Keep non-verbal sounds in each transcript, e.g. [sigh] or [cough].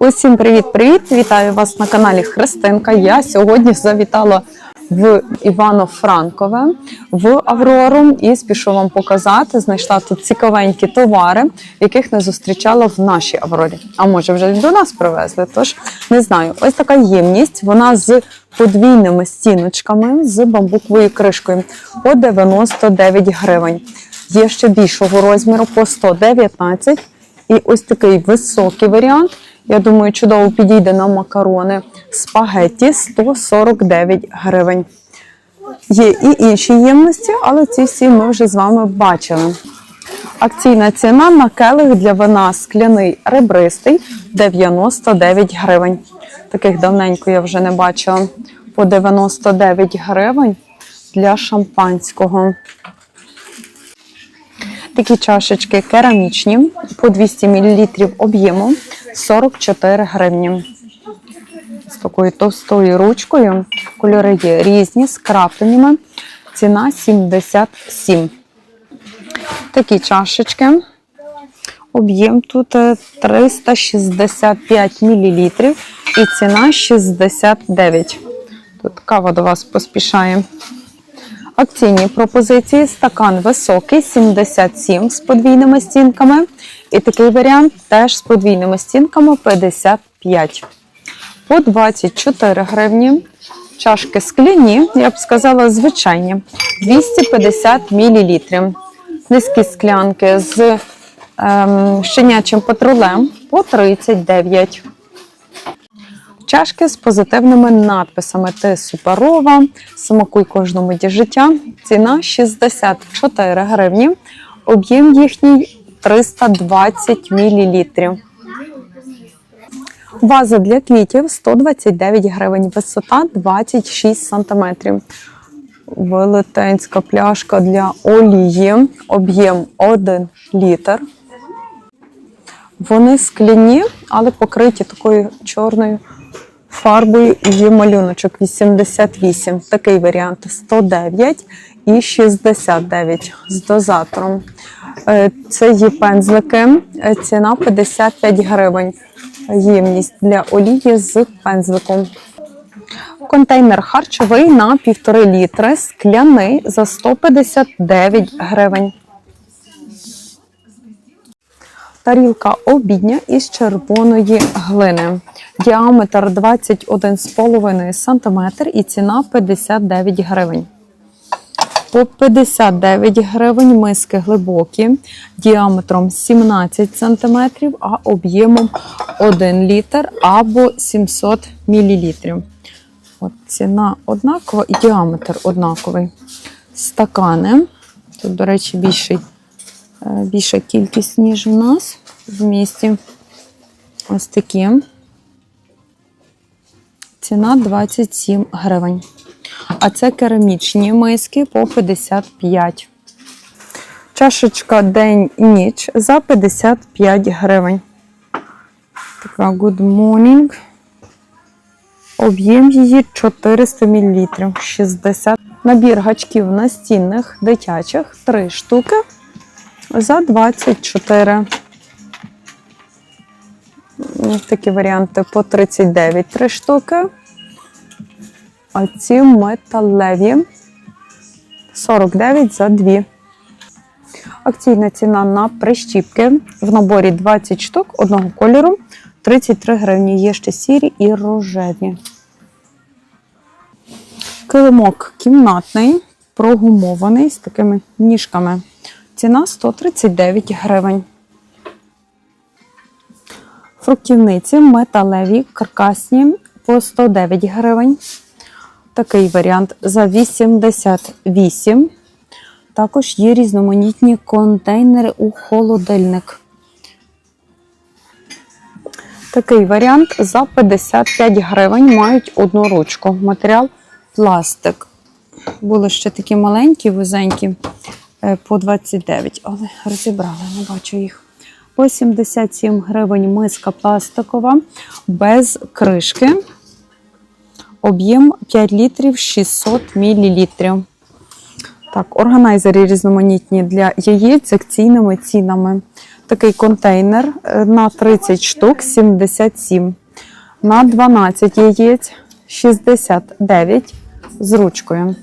Усім привіт-привіт! Вітаю вас на каналі Христинка. Я сьогодні завітала в Івано-Франкове в Аврору і спішу вам показати. Знайшла тут цікавенькі товари, яких не зустрічала в нашій Аврорі. А може вже до нас привезли. Тож не знаю. Ось така ємність. Вона з подвійними стіночками, з бамбуковою кришкою по 99 гривень. Є ще більшого розміру по 119 і ось такий високий варіант. Я думаю, чудово підійде на макарони. Спагетті 149 гривень. Є і інші ємності, але ці всі ми вже з вами бачили. Акційна ціна на келих для вина скляний ребристий 99 гривень. Таких давненько я вже не бачила. По 99 гривень для шампанського. Такі чашечки керамічні по 200 мл об'єму 44 гривні. З такою товстою ручкою. Кольори є різні, з крапленнями. Ціна 77. Такі чашечки. Об'єм тут е, 365 мл і ціна 69. Тут кава до вас поспішає. Акційні пропозиції стакан високий 77 з подвійними стінками. І такий варіант теж з подвійними стінками 55. По 24 гривні. Чашки скляні, я б сказала, звичайні 250 мл. Низькі склянки з ем, щенячим патрулем по 39. Чашки з позитивними надписами Ти суперова, смакуй кожному ді життя. Ціна 64 гривні. Об'єм їхній 320 мл. Ваза для квітів 129 гривень, висота 26 см. Велетенська пляшка для олії, об'єм 1 літр. Вони скляні, але покриті такою чорною фарбою є малюночок 88. Такий варіант 109 і 69 з дозатором. Е, Це є пензлики, е, ціна 55 гривень. Ємність для олії з пензликом. Контейнер харчовий на 1,5 літри, скляний за 159 гривень. Тарілка обідня із червоної глини. Діаметр 21,5 см і ціна 59 гривень. По 59 гривень миски глибокі, діаметром 17 см, а об'ємом 1 літр або 700 мл. От ціна однакова і діаметр однаковий. Стакани. Тут, до речі, більший, більша кількість, ніж у нас в місті. Ось такі. Ціна 27 гривень. А це керамічні миски по 55. Чашечка день-ніч за 55 гривень. Така Good Morning. Об'єм її 400 мл. 60. Набір гачків настінних дитячих 3 штуки за 24. Ось Такі варіанти по 39 3 штуки. А ці металеві 49 за 2. Акційна ціна на прищіпки в наборі 20 штук одного кольору 33 гривні. Є ще сірі і рожеві. Килимок кімнатний, прогумований з такими ніжками. Ціна 139 гривень. Фруктівниці металеві, каркасні по 109 гривень. Такий варіант за 88. Також є різноманітні контейнери у холодильник. Такий варіант за 55 гривень мають одну ручку. Матеріал пластик. Були ще такі маленькі, вузенькі по 29, але розібрали, не бачу їх. По 77 гривень миска пластикова без кришки. Об'єм 5 літрів 600 мл. Так, органайзери різноманітні для яєць з акційними цінами. такий контейнер е, на 30 штук 77. На 12 яєць 69 з ручкою.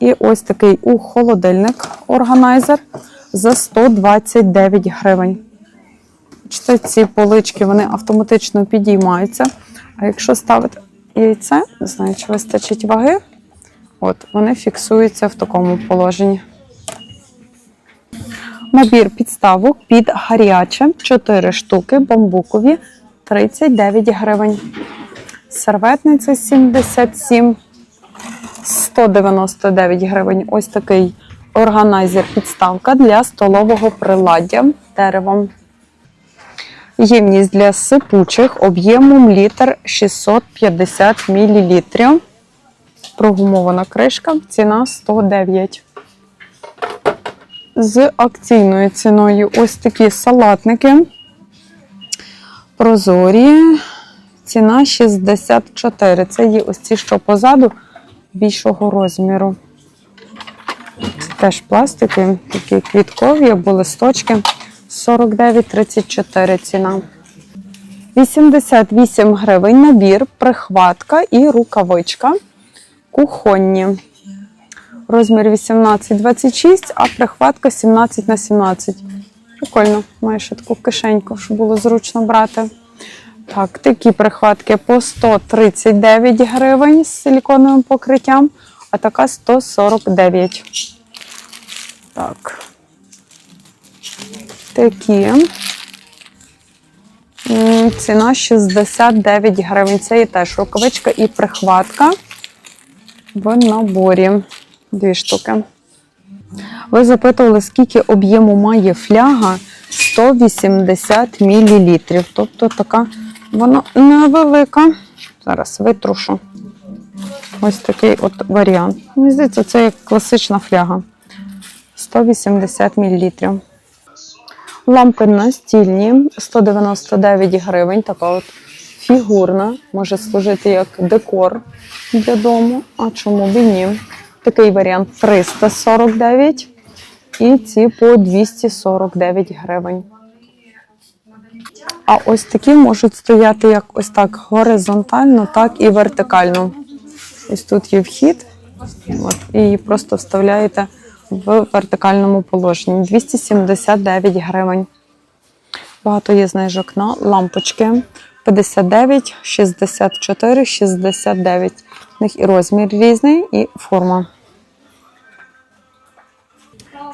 І ось такий у холодильник органайзер за 129 гривень. Бачите, ці полички вони автоматично підіймаються. А якщо ставити яйце, не знаю, чи вистачить ваги, от вони фіксуються в такому положенні. Набір підставок під гаряче 4 штуки, бамбукові 39 гривень. Серветниця 77, 199 гривень. Ось такий органайзер підставка для столового приладдя деревом. Ємність для сипучих об'ємом літр 650 мл. Прогумована кришка, ціна 109. З акційною ціною ось такі салатники. Прозорі. Ціна 64. Це є ось ці, що позаду більшого розміру. Теж пластики, такі квіткові або листочки. 49,34 ціна. 88 гривень набір, прихватка і рукавичка. Кухонні. Розмір 18-26, а прихватка 17 на 17. Прикольно, має ще таку кишеньку, щоб було зручно брати. Так, такі прихватки по 139 гривень з силіконовим покриттям, а така 149. Так. Такі. Ціна 69 гривень. Це є теж рукавичка і прихватка в наборі. Дві штуки. Ви запитували, скільки об'єму має фляга 180 мл. Тобто така вона невелика. Зараз витрушу. Ось такий от варіант. Мені здається, це як класична фляга. 180 мл. Лампи настільні 199 гривень. Така от фігурна. Може служити як декор для дому. А чому б і ні? Такий варіант 349 і ці по 249 гривень. А ось такі можуть стояти як ось так горизонтально, так і вертикально. Ось тут є вхід, от, і просто вставляєте в вертикальному положенні. 279 гривень. Багато є знижок на лампочки. 59, 64, 69. У них і розмір різний, і форма.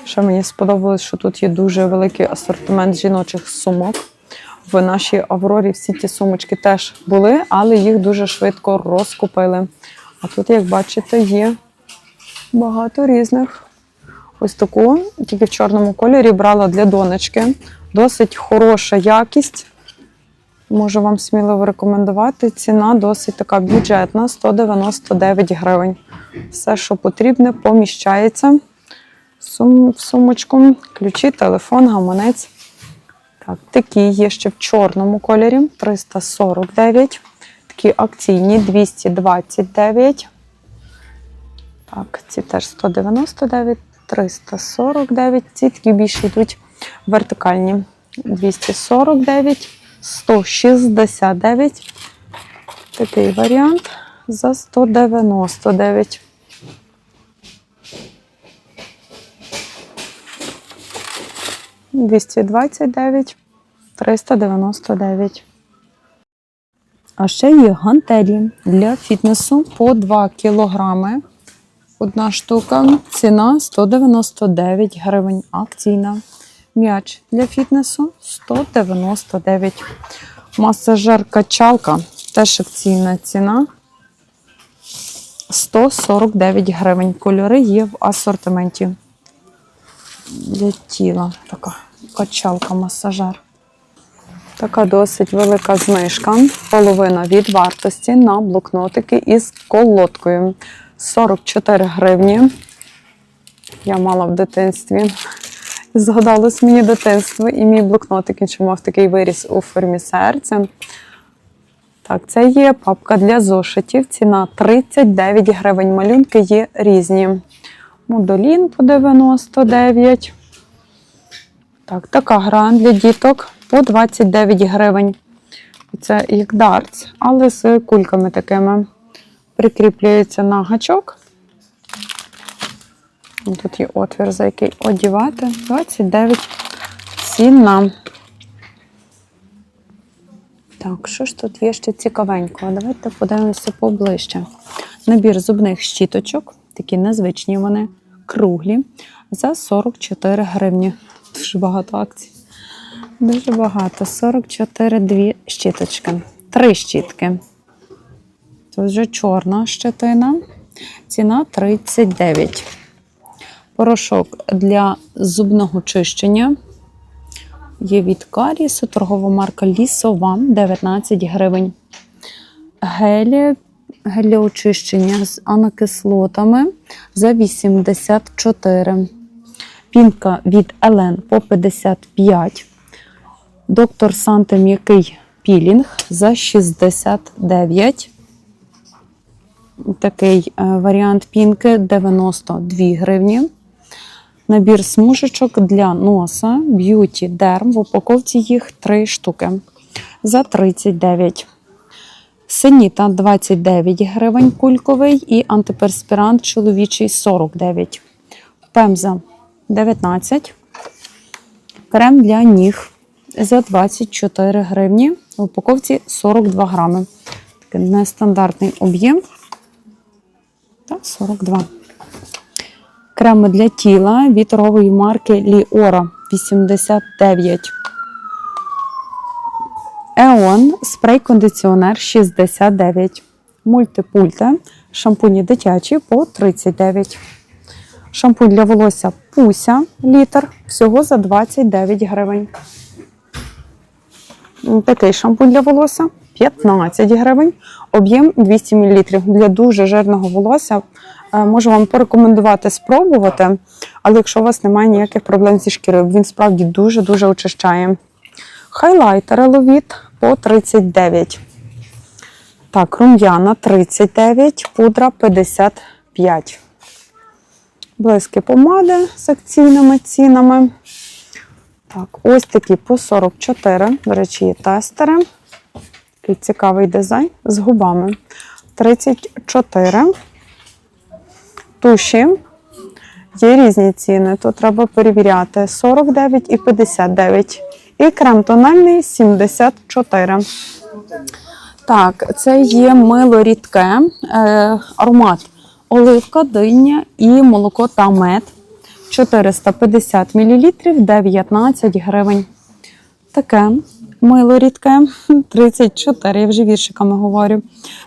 Що мені сподобалось, що тут є дуже великий асортимент жіночих сумок. В нашій Аврорі всі ті сумочки теж були, але їх дуже швидко розкупили. А тут, як бачите, є багато різних. Ось таку, тільки в чорному кольорі брала для донечки. Досить хороша якість. Можу вам сміливо рекомендувати. Ціна досить така бюджетна 199 гривень. Все, що потрібне, поміщається в сумочку. Ключі, телефон, гаманець. Так, такі є ще в чорному кольорі 349. Такі акційні 229. Так, ці теж 199, 349. Ці такі більше йдуть вертикальні. 249, 169. Такий варіант за 199. Двісті двадцять дев'ять, триста дев'яносто дев'ять. А ще є гантелі для фітнесу по 2 кілограми. Одна штука, ціна 199 гривень. Акційна. М'яч для фітнесу 199. Масажер качалка теж акційна ціна 149 гривень. Кольори є в асортименті. Для тіла така качалка, масажер. Така досить велика знижка. Половина від вартості на блокнотики із колодкою. 44 гривні. Я мала в дитинстві. Згадалось мені дитинство і мій блокнотик, він мав такий виріс у формі серця. Так, це є папка для зошитів. Ціна 39 гривень. Малюнки є різні. Модолін по 99. Так, така гра для діток по 29 гривень. Це як дартс, але з кульками такими. Прикріплюється на гачок. Тут є отвір, за який одівати. 29 ціна. Так, що ж тут є ще цікавенького? Давайте подивимося поближче. Набір зубних щіточок, такі незвичні вони, круглі, за 44 гривні. Дуже багато акцій. Дуже багато. 44 дві щіточки. Три щітки. Це вже чорна щетина. Ціна 39. Порошок для зубного чищення. Є від карісу, торгова марка Лісова 19 гривень. Гелі, гель очищення з анокислотами за 84. Пінка від Елен по 55. Доктор Санте м'який пілінг за 69. Такий е, варіант пінки 92 гривні. Набір смужечок для носа Beauty Derm. В упаковці їх 3 штуки за 39. Синіта 29 гривень кульковий і антиперспірант чоловічий 49. Пемза 19. Крем для ніг за 24 гривні. В упаковці 42 грами. Такий нестандартний об'єм. Та 42. Креми для тіла від торгової марки Ліора 89. Еон спрей-кондиціонер 69. Мультипульте. Шампуні дитячі по 39. Шампунь для волосся Пуся літр. Всього за 29 гривень. Такий шампунь для волосся 15 гривень. Об'єм 200 мл. Для дуже жирного волосся е, можу вам порекомендувати спробувати, але якщо у вас немає ніяких проблем зі шкірою, він справді дуже-дуже очищає. Хайлайтер Еловіт по 39. Так, рум'яна 39, пудра 55. Блиски помади з акційними цінами. Так, ось такі по 44. До речі, є тестери. Такий цікавий дизайн з губами. 34. Туші. Є різні ціни, то треба перевіряти. 49 і 59. І крем тональний 74. Так, це є мило рідке, е, аромат оливка, диня і молоко та мед. 450 мл, 19 гривень. Таке мило рідке, [laughs] 34, я вже віршиками говорю.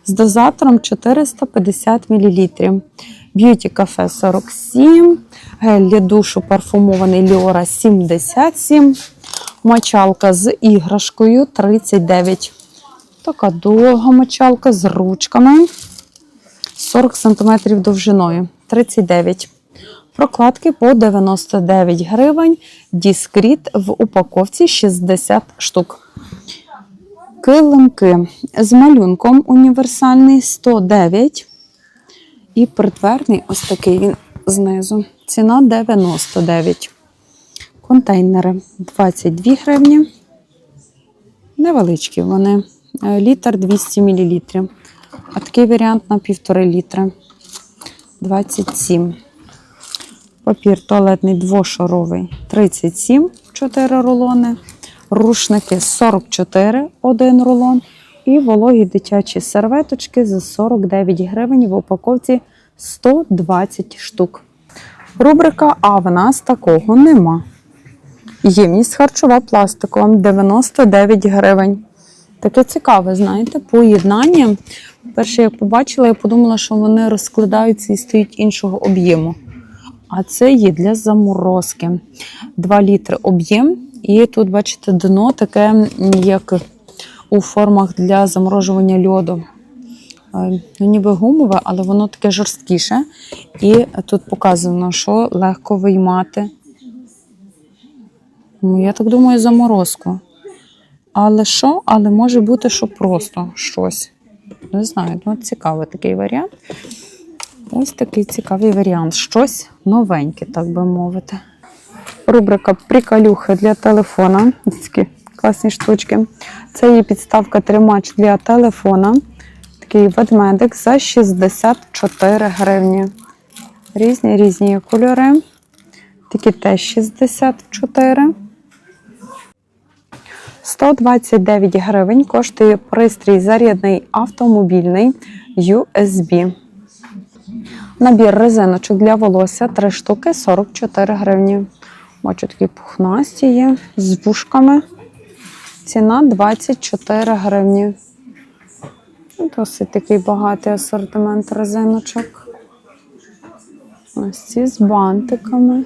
З дозатором 450 мл. Б'юті кафе 47, гель для душу парфумований Ліора 77, мочалка з іграшкою 39. Така довга мочалка з ручками. 40 см довжиною 39. Прокладки по 99 гривень. Діскріт в упаковці 60 штук. Килимки з малюнком універсальний 109. І притвердний ось такий він знизу. Ціна 99. Контейнери 22 гривні. Невеличкі вони. Е, Літр 200 мл. А такий варіант на 1,5 літра 27. Папір туалетний двошаровий 37, 4 рулони. Рушники 44, 1 рулон. І вологі дитячі серветочки за 49 гривень в упаковці 120 штук. Рубрика А в нас такого нема. Ємність харчова пластикова 99 гривень. Таке цікаве, знаєте, поєднання. Перше, як побачила, я подумала, що вони розкладаються і стають іншого об'єму. А це є для заморозки. 2 літри об'єм. І тут, бачите, дно таке, як у формах для заморожування льоду. Е, Ну, ніби гумове, але воно таке жорсткіше. І тут показано, що легко виймати. Ну, я так думаю, заморозку. Але що? Але може бути, що просто щось. Не знаю, ну цікавий такий варіант. Ось такий цікавий варіант. Щось новеньке, так би мовити. рубрика Приколюхи для телефона. Такі класні штучки. Це є підставка тримач для телефона. Такий ведмедик за 64 гривні. Різні різні кольори. Такі теж 64. 129 гривень коштує пристрій зарядний автомобільний USB. Набір резиночок для волосся 3 штуки 44 гривні. Бачу такі пухнасті є з вушками. Ціна 24 гривні. Досить такий багатий асортимент резиночок. Ось ці з бантиками.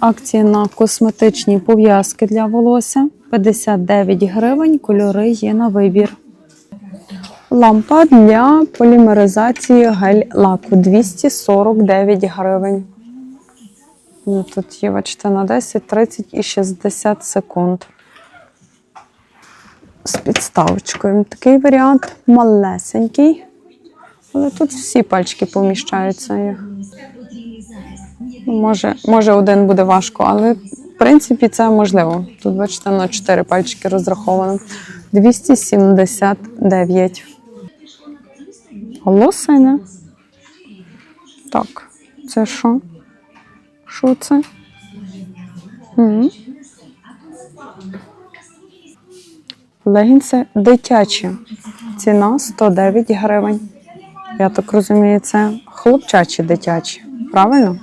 Акції на косметичні пов'язки для волосся 59 гривень. Кольори є на вибір. Лампа для полімеризації гель-лаку 249 гривень. Ну, Тут є, бачите, на 10, 30 і 60 секунд. З підставочкою. Такий варіант малесенький. Але тут всі пальчики поміщаються. Може, може, один буде важко, але в принципі це можливо. Тут, бачите, на 4 пальчики розраховано. 279. Голосине. Так, це що? Що це? М. Легінси дитячі. Ціна 109 гривень. Я так розумію, це хлопчачі дитячі. Правильно?